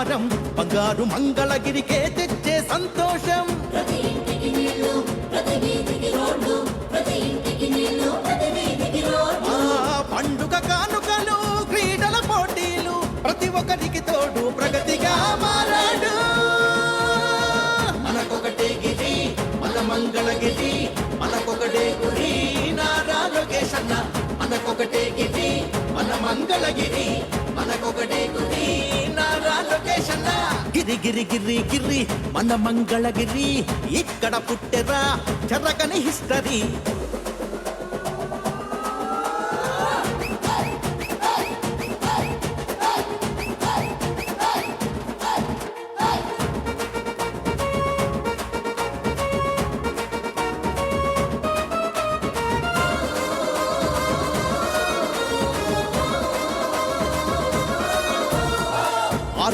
భారం బంగారు మంగళగిరికే తెచ్చే సంతోషం. ప్రతి ఇంటికి నీళ్ళు ప్రతి వీధికి రోడ్లు ప్రతి ఇంటికి నీళ్ళు ప్రతి వీధికి రోడ్లు. ఆ పండుగ కానుకలు క్రీడల పోటీలు ప్రతి ఒక్కరికి తోడు ప్రగతిగా మారాడు. మనకొకటే గిరి మన మంగళగిరి మనకొకటే గురి నారా లోకేష్ అన్న. మనకొకటే గిరి మన మంగళగిరి మనకొకటే గురి. నారా లోకేష్ గిరి గిరి గిరి గిరి మన మంగళగిరి. ఇక్కడ పుట్టెరా చెరగని హిస్టరీ.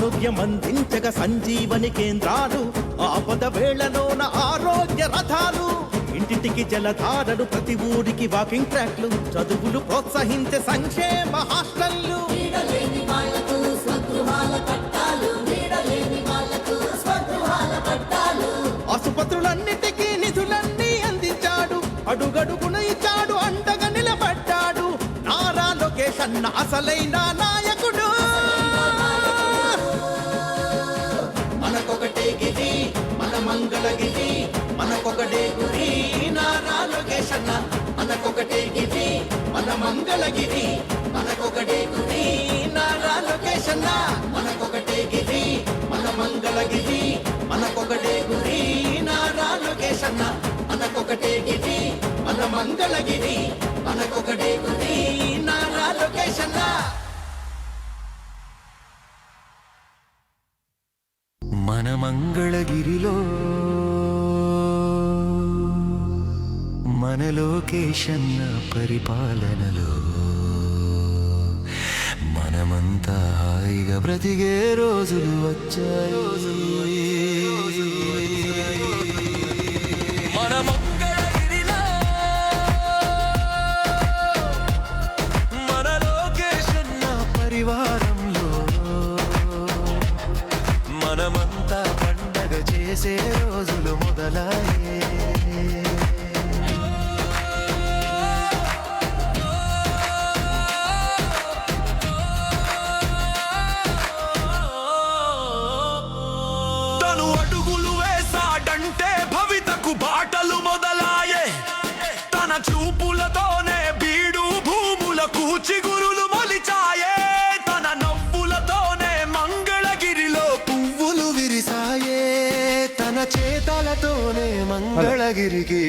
ఆరోగ్యం అందించగ సంజీవని కేంద్రాలు ఆపద వేళలోన ఆరోగ్య రథాలు. ఇంటింటికి జలధారలు ప్రతి ఊరికి వాకింగ్ ట్రాక్లు చదువులు ప్రోత్సహించే సంక్షేమ హాస్టల్లు ఆసుపత్రులన్నిటికీ నిధులన్నీ అందించాడు అడుగడుగున ఇచ్చాడు అండగా నిలబడ్డాడు. నారా లోకేష్ అన్న అసలైన మన మంగళగిరి మనకొకటే గురి నారా లోకేష్ అన్న మనకొకటే గిరి మన మంగళగిరి. మనకొకటే గురి నారా లోకేష్ అన్న మనకొకటే గిరి మన మంగళగిరి. మనకొకటే గురి నారా లోకేష్ అన్న మనకొకటే గిరి మన మంగళగిరి. మనకొకటే గురి. లోకేషన్న పరిపాలనలో మనమంతా హాయిగా బ్రతికే రోజులు వచ్చాయి. పరివారంలో మనమంతా పండగ చేసే రోజులు మొదలాయే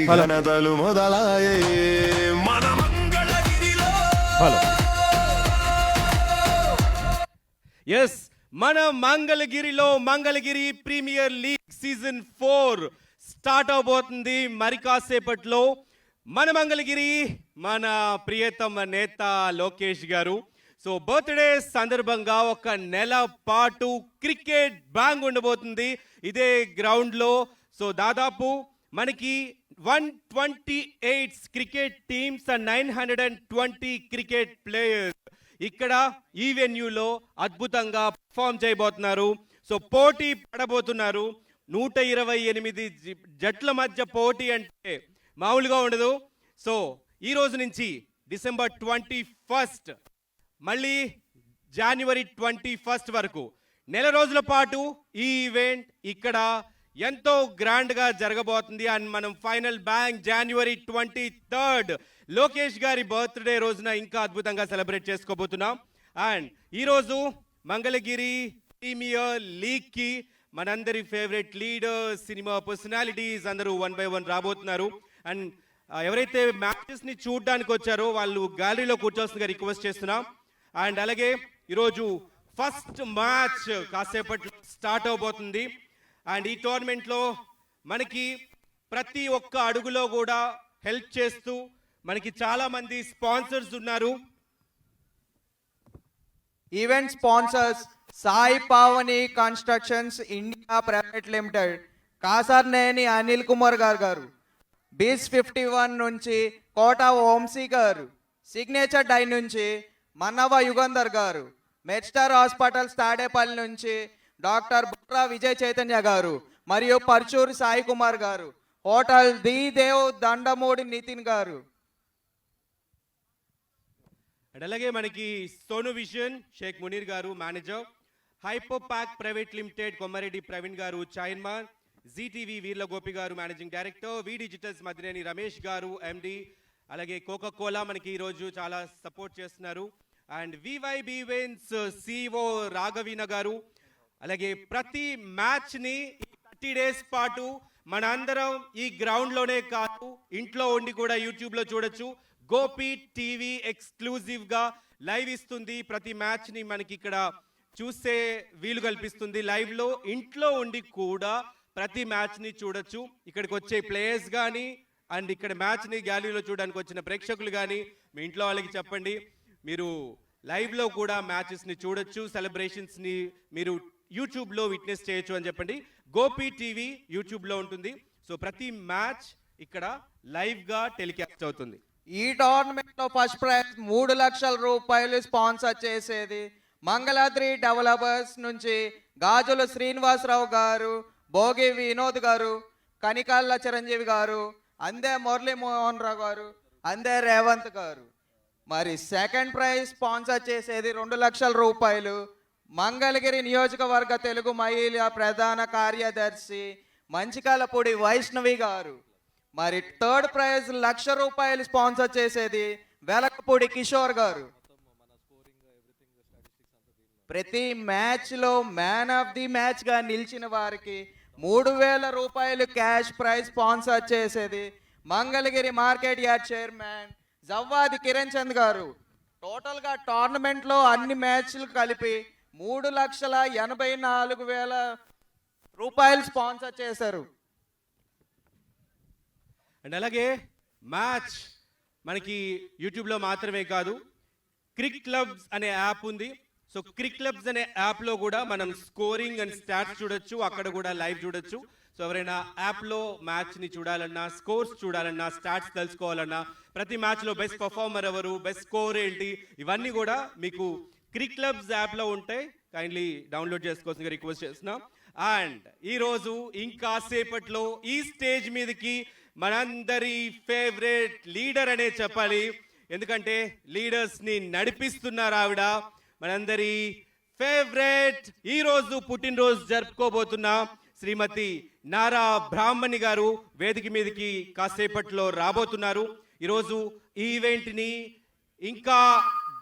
ఘనతలు మొదలాయే మన మంగళగిరిలో ఎస్ మన మంగళగిరిలో Mangalagiri premier league season four start అవబోతుంది మరి కాసేపట్లో మన మంగళగిరి మన ప్రియతమ నేత లోకేష్ గారు సో బర్త్డే సందర్భంగా ఒక నెల పాటు క్రికెట్ బ్యాంగ్ ఉండబోతుంది ఇదే గ్రౌండ్లో సో దాదాపు మనకి one twenty eight cricket teams and nine hundred and twenty cricket players ఇక్కడ e ఈ వెన్యూలో అద్భుతంగా పర్ఫామ్ చేయబోతున్నారు. సో పోటీ పడబోతున్నారు. నూట ఇరవై ఎనిమిది జట్ల మధ్య పోటీ అంటే మామూలుగా ఉండదు. సో ఈ రోజు నుంచి డిసెంబర్ ట్వంటీ ఫస్ట్ మళ్ళీ జనవరి ట్వంటీ ఫస్ట్ వరకు నెల రోజుల పాటు ఈ ఈవెంట్ ఇక్కడ ఎంతో గ్రాండ్గా జరగబోతుంది. అండ్ మనం ఫైనల్ బ్యాంక్ జనవరి ట్వంటీ థర్డ్ లోకేష్ గారి బర్త్డే రోజున ఇంకా అద్భుతంగా సెలబ్రేట్ చేసుకోబోతున్నాం. అండ్ ఈరోజు మంగళగిరి ప్రీమియర్ లీగ్కి మనందరి ఫేవరెట్ లీడర్ సినిమా పర్సనాలిటీస్ అందరూ వన్ బై వన్ రాబోతున్నారు. అండ్ uh, ఎవరైతే మ్యాచెస్ని చూడడానికి వచ్చారో వాళ్ళు గ్యాలరీలో కూర్చోవలసిందిగా రిక్వెస్ట్ చేస్తున్నాం. అండ్ అలాగే ఈరోజు ఫస్ట్ మ్యాచ్ కాసేపట్లో స్టార్ట్ అవబోతుంది. అండ్ ఈ టోర్నమెంట్లో మనకి ప్రతి ఒక్క అడుగులో కూడా హెల్ప్ చేస్తూ మనకి చాలామంది స్పాన్సర్స్ ఉన్నారు. Event sponsors Sai Pavani constructions India private limited Kasarneni Anil Kumar garu garu బీస్ ఫిఫ్టీ వన్ నుంచి కోట ఓంసీ గారు సిగ్నేచర్ డై నుంచి మన్నవ యుగంధర్ గారు మెడ్స్టార్ హాస్పిటల్స్ తాడేపల్లి నుంచి డాక్టర్ బుట్రా విజయ్ చైతన్య గారు మరియు పర్చూరి సాయి కుమార్ గారు హోటల్ ది దేవ్ దండమూడి నితిన్ గారు. అలాగే మనకి Sonu vision Shaik Muneer garu manager. Hypo pack private limited Kommareddy Praveen garu chairman. GTV Veerla Gopi garu managing director. V digitals Madhyaneni Ramesh garu MD అలాగే Coca Cola మనకి ఈరోజు చాలా support చేస్తున్నారు. And వివైబి విన్స్ CO రాఘవీన గారు అలాగే ప్రతి మ్యాచ్ని థర్టీ డేస్ పాటు మన అందరం ఈ గ్రౌండ్లోనే కాదు ఇంట్లో ఉండి కూడా యూట్యూబ్లో చూడొచ్చు. గోపి టీవీ ఎక్స్క్లూజివ్గా లైవ్ ఇస్తుంది. ప్రతి మ్యాచ్ని మనకి ఇక్కడ చూసే వీలు కల్పిస్తుంది. లైవ్లో ఇంట్లో ఉండి కూడా ప్రతి మ్యాచ్ని చూడొచ్చు. ఇక్కడికి వచ్చే ప్లేయర్స్ కానీ అండ్ ఇక్కడ మ్యాచ్ని గ్యాలరీలో చూడడానికి వచ్చిన ప్రేక్షకులు కానీ మీ ఇంట్లో వాళ్ళకి చెప్పండి. మీరు లైవ్లో కూడా మ్యాచెస్ని చూడొచ్చు. సెలబ్రేషన్స్ని మీరు యూట్యూబ్లో విట్నెస్ చేయొచ్చు అని చెప్పండి. గోపి టీవీ యూట్యూబ్లో ఉంటుంది. సో ప్రతి మ్యాచ్ ఇక్కడ లైవ్గా టెలికాస్ట్ అవుతుంది. ఈ టోర్నమెంట్లో ఫస్ట్ ప్రైజ్ మూడు లక్షల రూపాయలు స్పాన్సర్ చేసేది మంగళాద్రి డెవలపర్స్ నుంచి గాజుల శ్రీనివాసరావు గారు భోగి వినోద్ గారు కనికాళ్ళ చిరంజీవి గారు అందే మురళీ మోహన్ రావు గారు అందే రేవంత్ గారు. మరి సెకండ్ ప్రైజ్ స్పాన్సర్ చేసేది రెండు లక్షల రూపాయలు మంగళగిరి నియోజకవర్గ తెలుగు మహిళ ప్రధాన కార్యదర్శి మంచికాలపూడి వైష్ణవి గారు. మరి థర్డ్ ప్రైజ్ లక్ష రూపాయలు స్పాన్సర్ చేసేది వెలకపూడి కిషోర్ గారు. ప్రతి మ్యాచ్లో మ్యాన్ ఆఫ్ ది మ్యాచ్గా నిలిచిన వారికి మూడు వేల రూపాయలు క్యాష్ ప్రైజ్ స్పాన్సర్ చేసేది Mangalagiri market yard chairman Javvadi Kiran Chand గారు. టోటల్గా టోర్నమెంట్లో అన్ని మ్యాచ్లు కలిపి మూడు లక్షల ఎనభై నాలుగు వేల రూపాయలు స్పాన్సర్ చేశారు. అండ్ అలాగే మ్యాచ్ మనకి యూట్యూబ్లో మాత్రమే కాదు క్రిక్ క్లబ్స్ అనే యాప్ ఉంది. సో క్రిక్ క్లబ్స్ అనే యాప్లో కూడా మనం స్కోరింగ్ అండ్ స్టాట్స్ చూడొచ్చు అక్కడ కూడా లైవ్ చూడొచ్చు. సో ఎవరైనా యాప్లో మ్యాచ్ని చూడాలన్నా స్కోర్స్ చూడాలన్నా స్టాట్స్ తెలుసుకోవాలన్నా ప్రతి మ్యాచ్లో బెస్ట్ పర్ఫార్మర్ ఎవరు బెస్ట్ స్కోర్ ఏంటి ఇవన్నీ కూడా మీకు క్రిక్ క్లబ్స్ యాప్లో ఉంటాయి కైండ్లీ డౌన్లోడ్ చేసుకోవాల్సిందిగా రిక్వెస్ట్ చేస్తున్నాం. అండ్ ఈరోజు ఇంకా సేపట్లో ఈ స్టేజ్ మీదకి మనందరి ఫేవరెట్ లీడర్ అనే చెప్పాలి. ఎందుకంటే లీడర్స్ని నడిపిస్తున్నారు ఆవిడ. మనందరి ఫేవరెట్ ఈరోజు పుట్టినరోజు జరుపుకోబోతున్న శ్రీమతి నారా బ్రాహ్మణి గారు వేదిక మీదకి కాసేపట్లో రాబోతున్నారు. ఈరోజు ఈ ఇంకా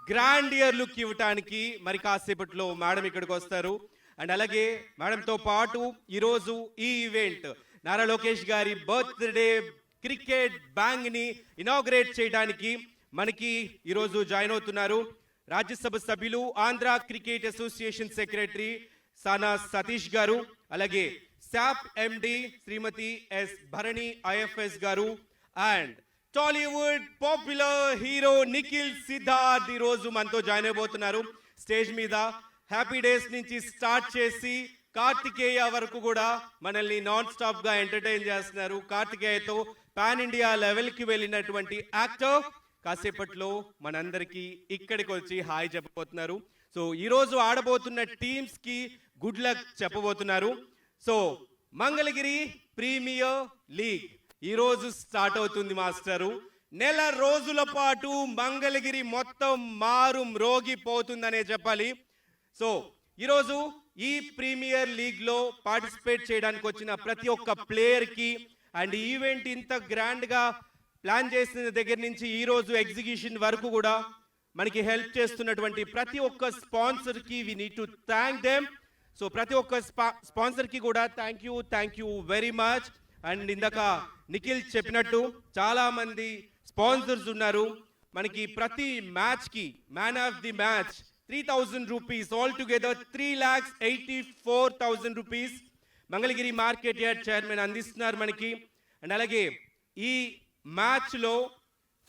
గ్రాండ్ ఇయర్ లుక్ ఇవ్వటానికి మరి కాసేపట్లో మేడం ఇక్కడికి వస్తారు. అండ్ అలాగే మేడంతో పాటు ఈరోజు ఈ ఈవెంట్ నారా లోకేష్ గారి బర్త్డే క్రికెట్ బ్యాంగ్ని ఇనాగ్రేట్ చేయడానికి మనకి ఈరోజు జాయిన్ అవుతున్నారు. రాజ్యసభ సభ్యులు Andhra cricket association secretary Sana Satish garu అలాగే SAAP MD Shrimati S Bharani IFS garu and Tollywood popular hero Nikhil Siddharth ఈ రోజు మనతో జాయిన్ అయిపోతున్నారు. స్టేజ్ మీద హ్యాపీ డేస్ నుంచి స్టార్ట్ చేసి కార్తికేయ వరకు కూడా మనల్ని నాన్ స్టాప్గా ఎంటర్టైన్ చేస్తున్నారు. కార్తికేయతో పాన్ ఇండియా లెవెల్కి వెళ్ళినటువంటి యాక్టర్ కాసేపట్లో మనందరికీ ఇక్కడికి వచ్చి హాయ్ చెప్పబోతున్నారు. సో ఈ రోజు ఆడబోతున్న టీమ్స్కి గుడ్ లక్ చెప్పబోతున్నారు. సో మంగళగిరి ప్రీమియర్ లీగ్ ఈరోజు స్టార్ట్ అవుతుంది మాస్టరు. నెల రోజుల పాటు మంగళగిరి మొత్తం మారు రోగి పోతుందనే చెప్పాలి. సో ఈరోజు ఈ ప్రీమియర్ లీగ్లో పార్టిసిపేట్ చేయడానికి వచ్చిన ప్రతి ఒక్క ప్లేయర్కి అండ్ ఈవెంట్ ఇంత గ్రాండ్గా ప్లాన్ చేసిన దగ్గర నుంచి ఈ రోజు ఎగ్జిక్యూషన్ వరకు కూడా మనకి హెల్ప్ చేస్తున్నటువంటి ప్రతి ఒక్క స్పాన్సర్కి we need to thank them so ప్రతి ఒక్క స్పా స్పాన్సర్కి కూడా thank you thank you very much and ఇందాక నిఖిల్ చెప్పినట్టు చాలా మంది స్పాన్సర్స్ ఉన్నారు. మనకి ప్రతి మ్యాచ్కి man of the match three thousand rupees all together three lakhs eighty four thousand rupees Mangalagiri market yard chairman అందిస్తున్నారు మనకి. అండ్ అలాగే ఈ మ్యాచ్లో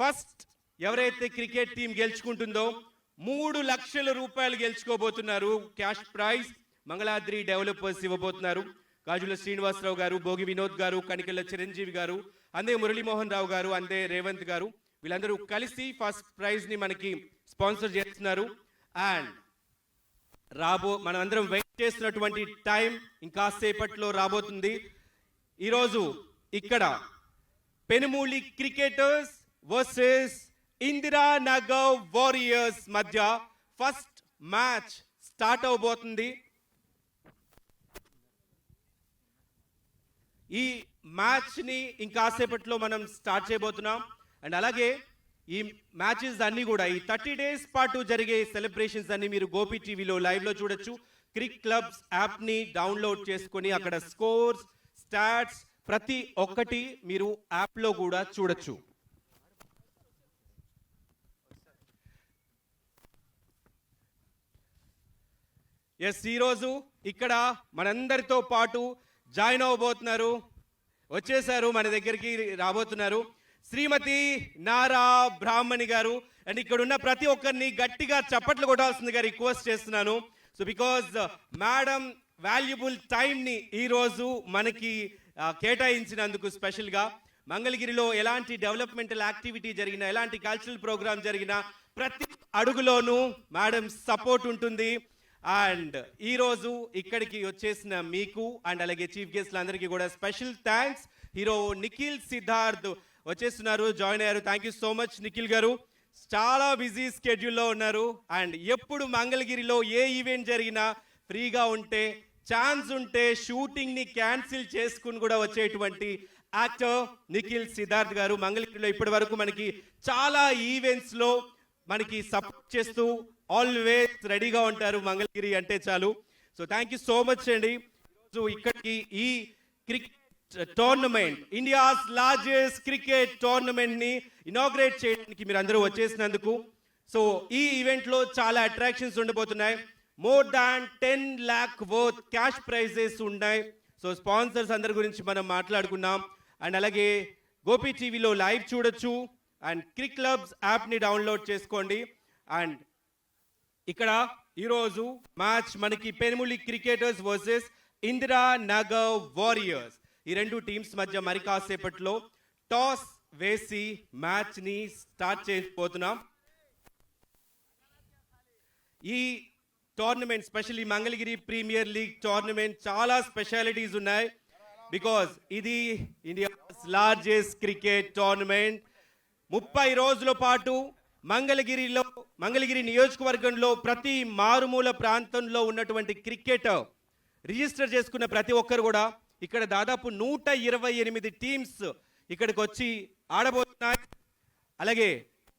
ఫస్ట్ ఎవరైతే క్రికెట్ టీం గెలుచుకుంటుందో మూడు లక్షల రూపాయలు గెలుచుకోబోతున్నారు. క్యాష్ ప్రైజ్ మంగళాద్రి డెవలపర్స్ ఇవ్వబోతున్నారు. గాజుల శ్రీనివాసరావు గారు భోగి వినోద్ గారు కనికెళ్ళ చిరంజీవి గారు అందే మురళీమోహన్ రావు గారు అందే రేవంత్ గారు వీళ్ళందరూ కలిసి ఫస్ట్ ప్రైజ్ని మనకి స్పాన్సర్ చేస్తున్నారు. అండ్ రాబో మనమందరం అందరం వెయిట్ చేస్తున్నటువంటి టైం ఇంకాసేపట్లో రాబోతుంది. ఈరోజు ఇక్కడ Penumuli cricketers versus Indira Nagar warriors మధ్య ఫస్ట్ మ్యాచ్ స్టార్ట్ అవబోతుంది. ఈ మ్యాచ్ని ఇంకాసేపట్లో మనం స్టార్ట్ చేయబోతున్నాం. అండ్ అలాగే ఈ మ్యాచెస్ అన్ని కూడా ఈ థర్టీ డేస్ పాటు జరిగే సెలబ్రేషన్స్ అన్ని మీరు గోపి టీవీలో లైవ్లో చూడొచ్చు. క్రిక్ క్లబ్స్ యాప్ని డౌన్లోడ్ చేసుకొని అక్కడ స్కోర్స్ స్టాట్స్ ప్రతి ఒక్కటి మీరు యాప్లో కూడా చూడొచ్చు. ఎస్ ఈరోజు ఇక్కడ మనందరితో పాటు జాయిన్ అవ్వబోతున్నారు. వచ్చేసారు మన దగ్గరికి రాబోతున్నారు. శ్రీమతి నారా బ్రాహ్మణి గారు అండ్ ఇక్కడ ఉన్న ప్రతి ఒక్కరిని గట్టిగా చప్పట్లు కొట్టాల్సిందిగా రిక్వెస్ట్ చేస్తున్నాను. సో బికాజ్ మేడం వాల్యుబుల్ టైంని ఈరోజు మనకి uh, కేటాయించినందుకు స్పెషల్గా మంగళగిరిలో ఎలాంటి డెవలప్మెంటల్ యాక్టివిటీ జరిగినా ఎలాంటి కల్చరల్ ప్రోగ్రామ్ జరిగినా ప్రతి అడుగులోనూ మేడం సపోర్ట్ ఉంటుంది. అండ్ ఈ రోజు ఇక్కడికి వచ్చేసిన మీకు అండ్ అలాగే చీఫ్ గెస్ట్లు అందరికీ కూడా special thanks hero Nikhil Siddharth వచ్చేస్తున్నారు జాయిన్ అయ్యారు. Thank you so much Nikhil గారు. చాలా బిజీ స్కెడ్యూల్లో ఉన్నారు. అండ్ ఎప్పుడు మంగళగిరిలో ఏ ఈవెంట్ జరిగినా ఫ్రీగా ఉంటే ఛాన్స్ ఉంటే షూటింగ్ని క్యాన్సిల్ చేసుకుని కూడా వచ్చేటువంటి యాక్టర్ నిఖిల్ సిద్ధార్థ్ గారు. మంగళగిరిలో ఇప్పటి వరకు మనకి చాలా ఈవెంట్స్లో మనకి సపోర్ట్ చేస్తూ ఆల్వేస్ రెడీగా ఉంటారు మంగళగిరి అంటే చాలు. So thank you so much అండి. సో ఇక్కడికి ఈ cricket tournament India's largest cricket టోర్నమెంట్ని inaugurate చేయడానికి మీరు అందరూ వచ్చేసినందుకు. సో ఈ ఈవెంట్లో చాలా అట్రాక్షన్స్ ఉండబోతున్నాయి. More than ten lakh worth cash prizes ఉన్నాయి. సో స్పాన్సర్స్ అందరి గురించి మనం మాట్లాడుకున్నాం అండ్ అలాగే గోపి టీవీలో లైవ్ చూడొచ్చు. అండ్ క్రిక్ క్లబ్స్ యాప్ని డౌన్లోడ్ చేసుకోండి. అండ్ ఇక్కడ ఈరోజు మ్యాచ్ మనకి Penumuli cricketers versus Indira Nagar warriors. ఈ రెండు టీమ్స్ మధ్య మరి కాసేపట్లో టాస్ వేసి మ్యాచ్ని స్టార్ట్ చేయబోతున్నాం. ఈ tournament specially Mangalagiri premier league tournament చాలా స్పెషాలిటీస్ ఉన్నాయి. బికాజ్ ఇది ఇండియా లార్జెస్ట్ క్రికెట్ టోర్నమెంట్. ముప్పై రోజుల పాటు మంగళగిరిలో మంగళగిరి నియోజకవర్గంలో ప్రతి మారుమూల ప్రాంతంలో ఉన్నటువంటి క్రికెట్ రిజిస్టర్ చేసుకున్న ప్రతి ఒక్కరు కూడా ఇక్కడ దాదాపు నూట ఇరవై ఎనిమిది టీమ్స్ ఇక్కడికి వచ్చి ఆడబోతున్నాయి. అలాగే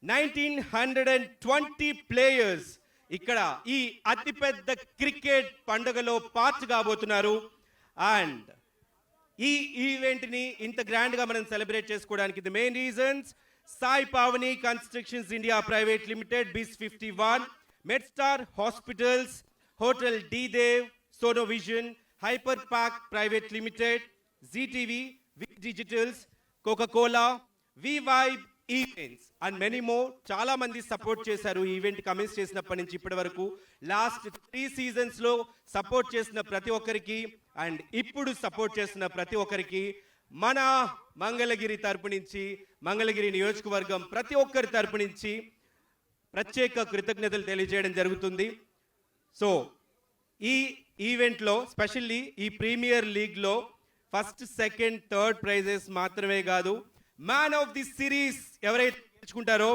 nineteen hundred and twenty players ఇక్కడ ఈ అతిపెద్ద క్రికెట్ పండుగలో పార్ట్ కాబోతున్నారు. అండ్ ఈ ఈవెంట్ని ఇంత గ్రాండ్గా మనం సెలబ్రేట్ చేసుకోవడానికి the main reasons Sai Pavani constructions India private limited బిస్ fifty one Medstar hospitals hotel D Dev Sono Vision hyper park private limited GTV V digitals Coca Cola V Vibe events and many more చాలా మంది support చేశారు event Cummins చేసినప్పటి నుంచి ఇప్పటి వరకు. Last three సీజన్స్లో support చేసిన ప్రతి ఒక్కరికి అండ్ ఇప్పుడు సపోర్ట్ చేస్తున్న ప్రతి ఒక్కరికి మన మంగళగిరి తరపు నుంచి మంగళగిరి నియోజకవర్గం ప్రతి ఒక్కరి తరపు నుంచి ప్రత్యేక కృతజ్ఞతలు తెలియజేయడం జరుగుతుంది. సో ఈ ఈవెంట్లో స్పెషల్లీ ఈ ప్రీమియర్ లీగ్లో ఫస్ట్ సెకండ్ థర్డ్ ప్రైజెస్ మాత్రమే కాదు మ్యాన్ ఆఫ్ ది సిరీస్ ఎవరైతే తెచ్చుకుంటారో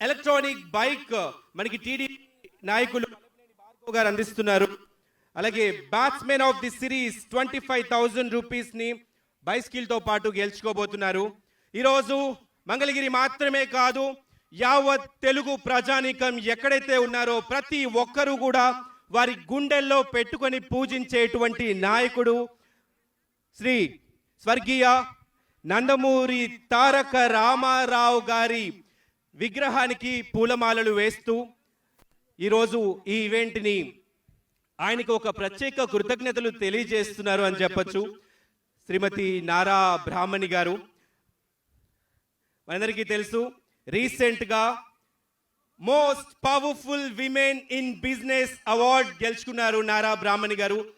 ఎలక్ట్రానిక్ బైక్ మనకి టీడీ నాయకులు గారు అందిస్తున్నారు. అలాగే batsmen of the series twenty five thousand రూపీస్ని బైస్కిల్తో పాటు గెలుచుకోబోతున్నారు. ఈరోజు మంగళగిరి మాత్రమే కాదు యావత్ తెలుగు ప్రజానీకం ఎక్కడైతే ఉన్నారో ప్రతి ఒక్కరూ కూడా వారి గుండెల్లో పెట్టుకొని పూజించేటువంటి నాయకుడు శ్రీ స్వర్గీయ నందమూరి తారక రామారావు గారి విగ్రహానికి పూలమాలలు వేస్తూ ఈరోజు ఈ ఈవెంట్ని ఆయనకు ఒక ప్రత్యేక కృతజ్ఞతలు తెలియజేస్తున్నారు అని చెప్పొచ్చు. శ్రీమతి నారా బ్రాహ్మణి గారు. మనందరికీ తెలుసు రీసెంట్గా most powerful women in business award గెలుచుకున్నారు నారా బ్రాహ్మణి గారు.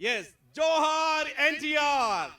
Yes Johar NTR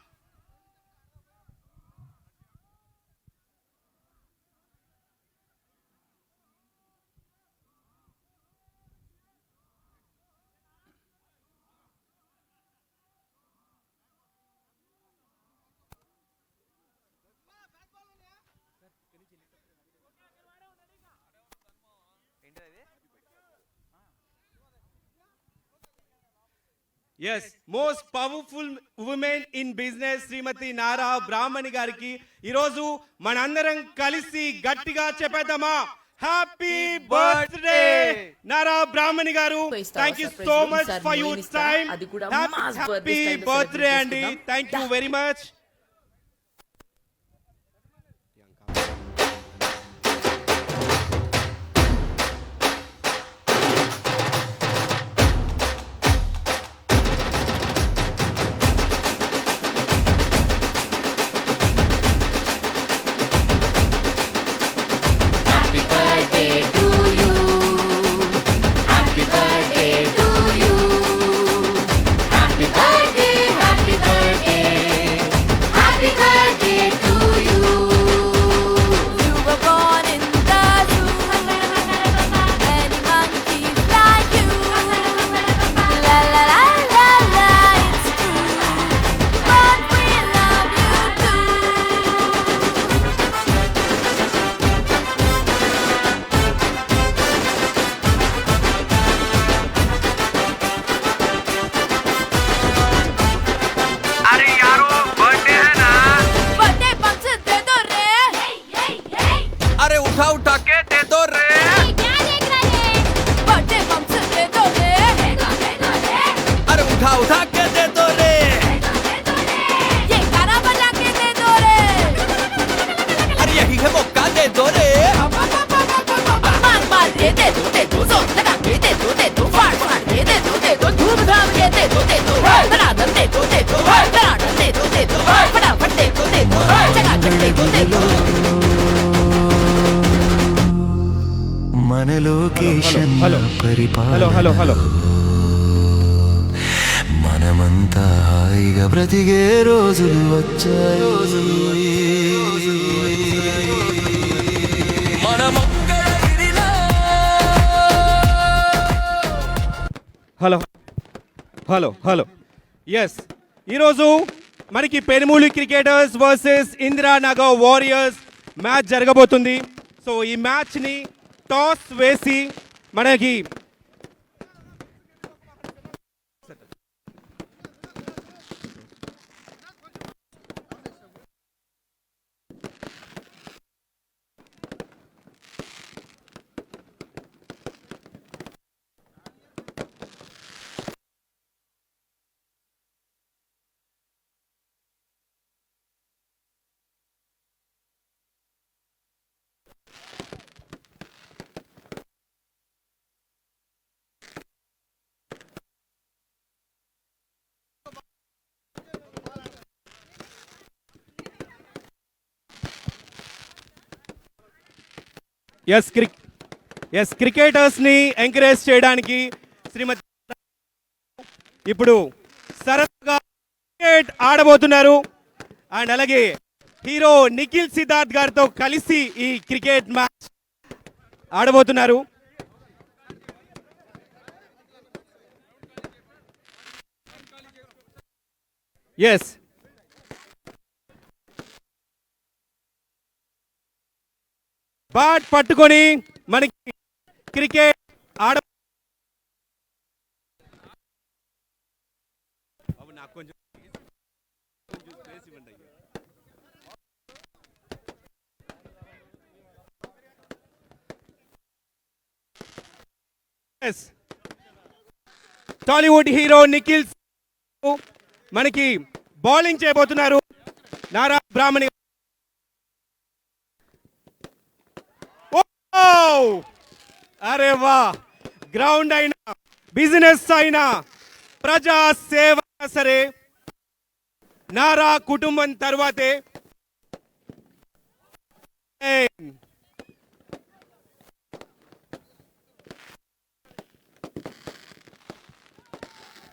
yes most powerful women in business Srimati Nara Brahmani గారికి ఈరోజు మనందరం కలిసి గట్టిగా చెప్పేద్దామా హ్యాపీ బర్త్డే నారా బ్రాహ్మణి గారు thank you so? Much for ఇస్తావా? టైం హ్యాపీ బర్త్డే అండి. Thank you very much hello hello. Yes ఈరోజు మనకి Penumuli cricketers versus Indiranagar warriors match జరగబోతుంది. సో ఈ మ్యాచ్ని టాస్ వేసి మనకి ఎస్ క్రిక్ ఎస్ క్రికెటర్స్ని ఎంకరేజ్ చేయడానికి శ్రీమతి ఇప్పుడు సరదాగా క్రికెట్ ఆడబోతున్నారు. అండ్ అలాగే హీరో నిఖిల్ సిద్ధార్థ్ గారితో కలిసి ఈ క్రికెట్ మ్యాచ్ ఆడబోతున్నారు. ఎస్ బ్యాట్ పట్టుకొని మనకి క్రికెట్ ఆడ టాలీవుడ్ హీరో నిఖిల్ మనకి బౌలింగ్ చేయబోతున్నారు. నారా బ్రాహ్మణి ఓ! అరే వా గ్రౌండ్ అయినా బిజినెస్ అయినా ప్రజా సేవ సరే నారా కుటుంబం తర్వాతే.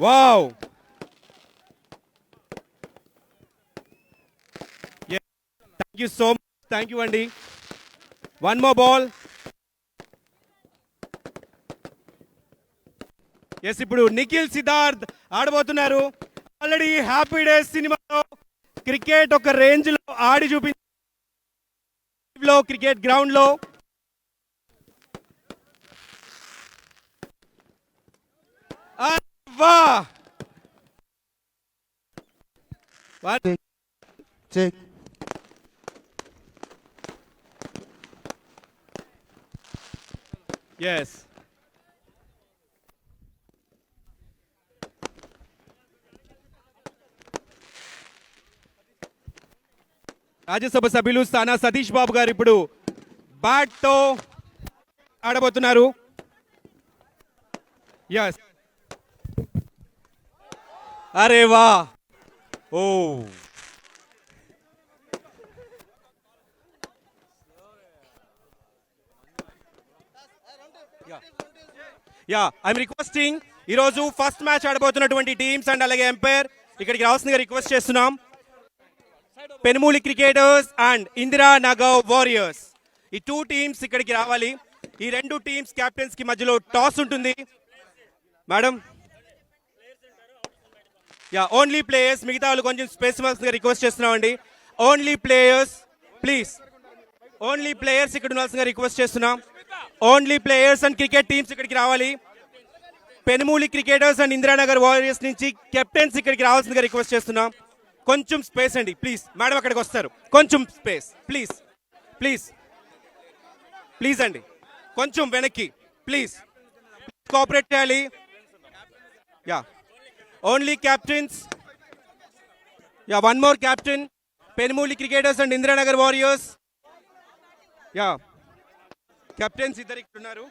Wow. Thank you so much thank you అండి వన్ మో బాల్ ఎస్ ఇప్పుడు నిఖిల్ సిద్ధార్థ్ ఆడబోతున్నారు ఆల్రెడీ హ్యాపీ డేస్ సినిమాలో క్రికెట్ ఒక రేంజ్లో ఆడి చూపించి లో క్రికెట్ గ్రౌండ్లో వా. Check Yes. రాజ్యసభ సభ్యులు స్థానా సతీష్ బాబు గారు ఇప్పుడు బ్యాట్తో ఆడబోతున్నారు. ఎస్ అరే వా. ఓ. యా ఐఎమ్ రిక్వెస్టింగ్ ఈరోజు ఫస్ట్ మ్యాచ్ ఆడబోతున్నటువంటి టీమ్స్ అండ్ అలాగే ఎంపైర్ ఇక్కడికి రావాల్సిందిగా రిక్వెస్ట్ చేస్తున్నాం. Penumuli cricketers and Indira Nagar warriors. ఈ టూ టీమ్స్ ఇక్కడికి రావాలి. ఈ రెండు టీమ్స్ కెప్టెన్స్కి మధ్యలో టాస్ ఉంటుంది. మేడం యా ఓన్లీ ప్లేయర్స్ మిగతా వాళ్ళు కొంచెం స్పేస్ ఇవ్వాల్సిందిగా రిక్వెస్ట్ చేస్తున్నామండి. Only players please only players ఇక్కడ ఉండాల్సిందిగా రిక్వెస్ట్ చేస్తున్నాం. Only players and cricket teams ఇక్కడికి రావాలి. Penumuli cricketers and Indiranagar warriors నుంచి కెప్టెన్స్ ఇక్కడికి రావాల్సిందిగా రిక్వెస్ట్ చేస్తున్నాం. కొంచెం స్పేస్ అండి ప్లీజ్. మేడం అక్కడికి వస్తారు. కొంచెం స్పేస్ ప్లీజ్. ప్లీజ్. ప్లీజ్ అండి. కొంచెం వెనక్కి ప్లీజ్. కోఆపరేట్ చేయాలి. Yeah. Only captains yeah one more captain Penumuli cricketers and Indiranagar warriors. Yeah. Captains ఇద్దరు ఇక్కడ ఉన్నారు.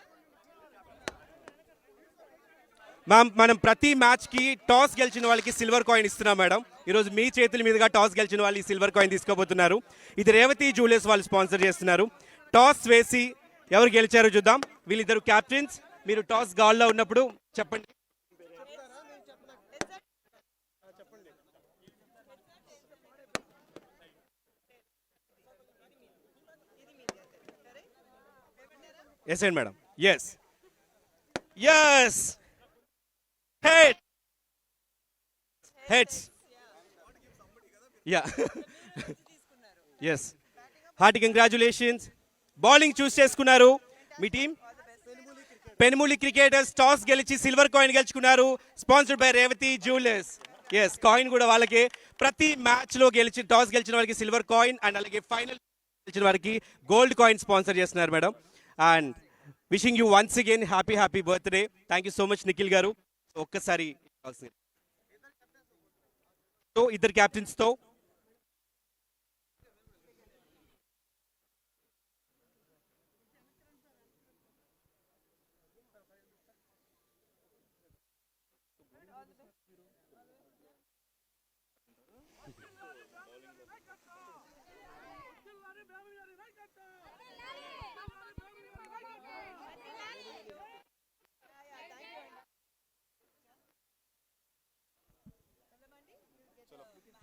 మ్యామ్ మనం ప్రతి మ్యాచ్కి టాస్ గెలిచిన వాళ్ళకి సిల్వర్ కాయిన్ ఇస్తున్నాం మేడం. ఈరోజు మీ చేతుల మీదుగా టాస్ గెలిచిన వాళ్ళు ఈ సిల్వర్ కాయిన్ తీసుకోబోతున్నారు. ఇది రేవతి జూలియర్స్ వాళ్ళు స్పాన్సర్ చేస్తున్నారు. టాస్ వేసి ఎవరు గెలిచారో చూద్దాం. వీళ్ళిద్దరు క్యాప్టెన్స్. మీరు టాస్ గాల్లో ఉన్నప్పుడు చెప్పండి. ఎస్ అండి madam yes yes head heads yeah yes hearty congratulations bowling choose చేసుకున్నారు. మీ టీం పెనుమూలి క్రికెటర్స్ టాస్ గెలిచి సిల్వర్ కాయిన్ గెలుచుకున్నారు. Sponsored by Revathi jewellers yes coin కూడా వాళ్ళకి. ప్రతి మ్యాచ్లో గెలిచి టాస్ గెలిచిన వారికి సిల్వర్ కాయిన్ అండ్ అలాగే ఫైనల్ గెలిచిన వారికి గోల్డ్ కాయిన్ స్పాన్సర్ చేస్తున్నారు madam. And wishing you once again happy happy birthday thank you so much Nikhil గారు. ఒక్కసారి సో ఇద్దరు క్యాప్టెన్స్తో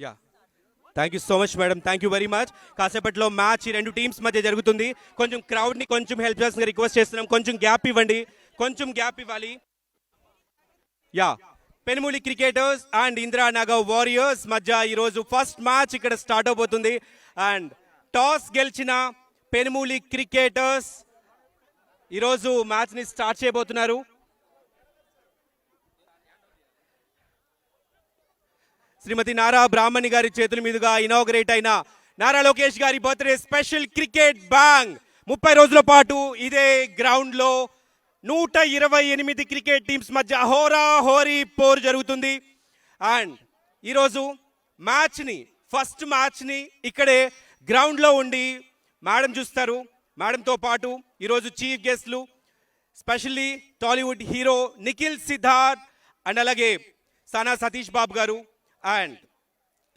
yeah thank you so much madam thank you very much కాసేపట్లో match ఈ రెండు టీమ్స్ మధ్య జరుగుతుంది. కొంచెం క్రౌడ్ని కొంచెం హెల్ప్ చేయాల్సిందిగా రిక్వెస్ట్ చేస్తున్నాం. కొంచెం గ్యాప్ ఇవ్వండి. కొంచెం గ్యాప్ ఇవ్వాలి. Yeah Penumuli cricketers and Indiranagar warriors మధ్య ఈరోజు ఫస్ట్ మ్యాచ్ ఇక్కడ స్టార్ట్ అవబోతుంది. అండ్ టాస్ గెలిచిన పెనుమూలి క్రికెటర్స్ ఈరోజు మ్యాచ్ని స్టార్ట్ చేయబోతున్నారు. శ్రీమతి నారా బ్రాహ్మణి గారి చేతుల మీదుగా ఇనాగ్రేట్ అయిన నారా లోకేష్ గారి బర్త్డే స్పెషల్ క్రికెట్ బ్యాంగ్. ముప్పై రోజుల పాటు ఇదే గ్రౌండ్లో నూట ఇరవై ఎనిమిది క్రికెట్ టీమ్స్ మధ్య హోరా హోరీ పోరు జరుగుతుంది. అండ్ ఈరోజు మ్యాచ్ని ఫస్ట్ మ్యాచ్ని ఇక్కడే గ్రౌండ్లో ఉండి మేడం చూస్తారు. మేడంతో పాటు ఈరోజు చీఫ్ గెస్ట్లు specially Tollywood hero Nikhil Siddharth and అలాగే Sana Satish Babu garu and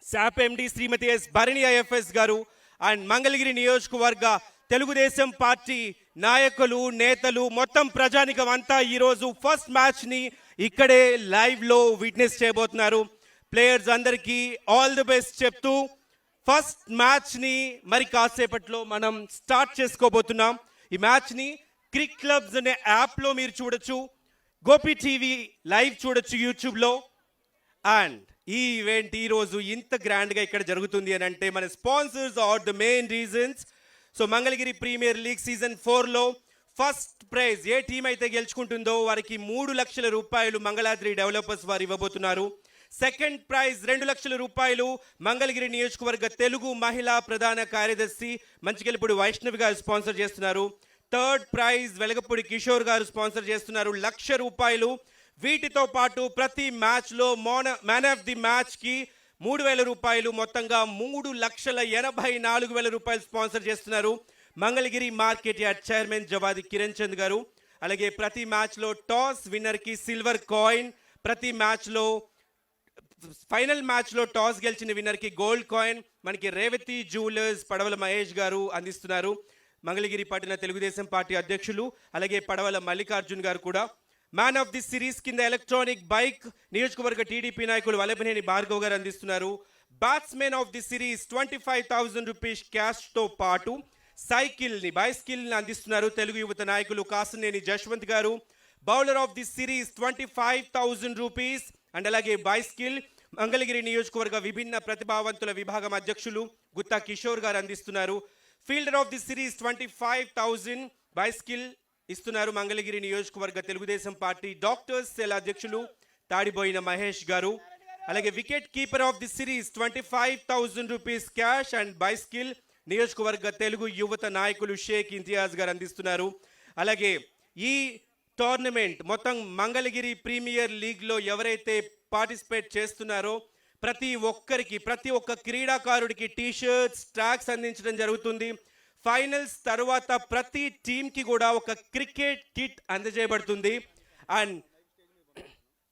SAAP MD Shrimati S Bharani IFS garu and Mangalagiri నియోజకవర్గ తెలుగుదేశం పార్టీ నాయకులు నేతలు మొత్తం ప్రజానికం అంతా ఈరోజు ఫస్ట్ మ్యాచ్ని ఇక్కడే లైవ్లో విట్నెస్ చేయబోతున్నారు. ప్లేయర్స్ అందరికీ ఆల్ ది బెస్ట్ చెప్తూ ఫస్ట్ మ్యాచ్ని మరి కాసేపట్లో మనం స్టార్ట్ చేసుకోబోతున్నాం. ఈ మ్యాచ్ని క్రిక్ క్లబ్స్ అనే యాప్లో మీరు చూడొచ్చు. గోపి టీవీ లైవ్ చూడొచ్చు యూట్యూబ్లో అండ్ ఈ ఈవెంట్ ఈ రోజు ఇంత గ్రాండ్గా ఇక్కడ జరుగుతుంది అని అంటే మన sponsors are the main reasons. So Mangalagiri premier league season ఫోర్లో ఫస్ట్ ప్రైజ్ ఏ టీం అయితే గెలుచుకుంటుందో వారికి మూడు లక్షల రూపాయలు మంగళాద్రి డెవలపర్స్ వారు ఇవ్వబోతున్నారు. సెకండ్ ప్రైజ్ రెండు లక్షల రూపాయలు మంగళగిరి నియోజకవర్గ తెలుగు మహిళా ప్రధాన కార్యదర్శి మంచికెళ్ళిపూడి వైష్ణవి గారు స్పాన్సర్ చేస్తున్నారు. థర్డ్ ప్రైజ్ వెలగపూడి కిషోర్ గారు స్పాన్సర్ చేస్తున్నారు. లక్ష రూపాయలు వీటితో పాటు ప్రతి మ్యాచ్లో మోన మ్యాన్ ఆఫ్ ది మ్యాచ్కి మూడు వేల రూపాయలు మొత్తంగా మూడు లక్షల ఎనభై నాలుగు వేల రూపాయలు స్పాన్సర్ చేస్తున్నారు Mangalagiri market yard chairman Javadi Kiran Chand గారు. అలాగే ప్రతి మ్యాచ్లో టాస్ విన్నర్కి సిల్వర్ కాయిన్ ప్రతి మ్యాచ్లో ఫైనల్ మ్యాచ్లో టాస్ గెలిచిన విన్నర్కి గోల్డ్ కాయిన్ మనకి రేవతి జ్యువెలర్స్ పడవల మహేష్ గారు అందిస్తున్నారు. మంగళగిరి పట్టిన తెలుగుదేశం పార్టీ అధ్యక్షులు అలాగే పడవల మల్లికార్జున్ గారు కూడా మ్యాన్ ఆఫ్ ది సిరీస్ కింద ఎలక్ట్రానిక్ బైక్ నియోజకవర్గ టీడీపీ నాయకులు వలభనేని భార్గవ్ గారు అందిస్తున్నారు. Batsmen of the series twenty five thousand rupees క్యాష్తో పాటు సైకిల్ని అందిస్తున్నారు తెలుగు యువత నాయకులు కాసునేని జశ్వంత్ గారు. Bowler of the series twenty five thousand rupees and అలాగే బైస్కిల్ మంగళగిరి నియోజకవర్గ విభిన్న ప్రతిభావంతుల విభాగం అధ్యక్షులు గుత్తా కిషోర్ గారు అందిస్తున్నారు. Fielder of the series twenty five thousand bicycle ఇస్తున్నారు మంగళగిరి నియోజకవర్గ తెలుగుదేశం పార్టీ డాక్టర్స్ సెల్ అధ్యక్షులు తాడిబోయిన మహేష్ గారు. అలాగే wicket keeper of the series twenty five thousand rupees cash and bicycle నియోజకవర్గ తెలుగు యువత నాయకులు షేక్ ఇంతియాజ్ గారు అందిస్తున్నారు. అలాగే ఈ టోర్నమెంట్ మొత్తం మంగళగిరి ప్రీమియర్ లీగ్లో ఎవరైతే పార్టిసిపేట్ చేస్తున్నారో ప్రతి ఒక్కరికి ప్రతి ఒక్క క్రీడాకారుడికి టీషర్ట్స్ ట్రాక్స్ అందించడం జరుగుతుంది. ఫైనల్స్ తర్వాత ప్రతి టీంకి కూడా ఒక క్రికెట్ కిట్ అందజేయబడుతుంది. అండ్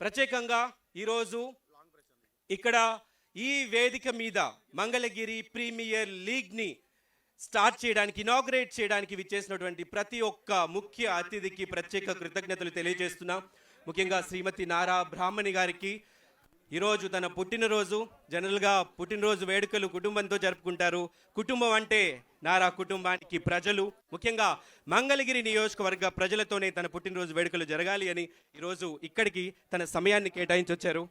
ప్రత్యేకంగా ఈరోజు ఇక్కడ ఈ వేదిక మీద మంగళగిరి ప్రీమియర్ లీగ్ని స్టార్ట్ చేయడానికి ఇనాగ్రేట్ చేయడానికి విచ్చేసినటువంటి ప్రతి ఒక్క ముఖ్య అతిథికి ప్రత్యేక కృతజ్ఞతలు తెలియజేస్తున్నాం. ముఖ్యంగా శ్రీమతి నారా బ్రాహ్మణి గారికి ఈరోజు తన పుట్టినరోజు జనరల్గా పుట్టినరోజు వేడుకలు కుటుంబంతో జరుపుకుంటారు. కుటుంబం అంటే నారా కుటుంబానికి ప్రజలు. ముఖ్యంగా మంగళగిరి నియోజకవర్గ ప్రజలతోనే తన పుట్టినరోజు వేడుకలు జరగాలి అని ఈరోజు ఇక్కడికి తన సమయాన్ని కేటాయించి వచ్చారు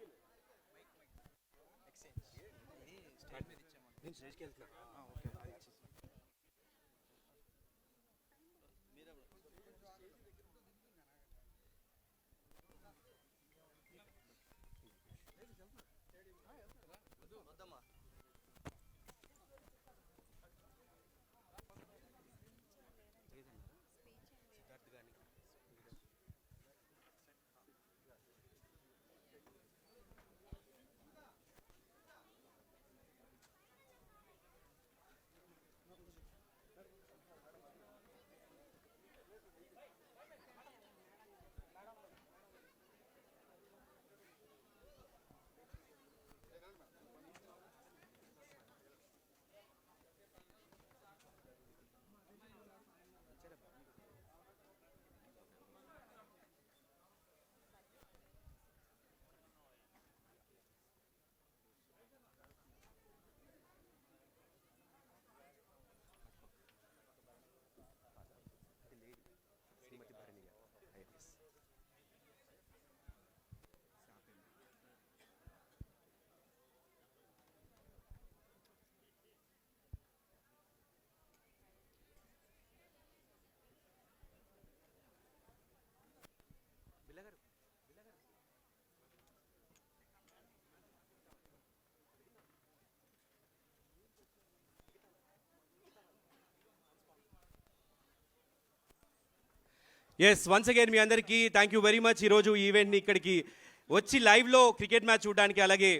ఎస్ వన్స్ అగైన్ మీ అందరికీ థ్యాంక్ యూ వెరీ మచ్ ఈరోజు ఈవెంట్ని ఇక్కడికి వచ్చి లైవ్లో క్రికెట్ మ్యాచ్ చూడడానికి అలాగే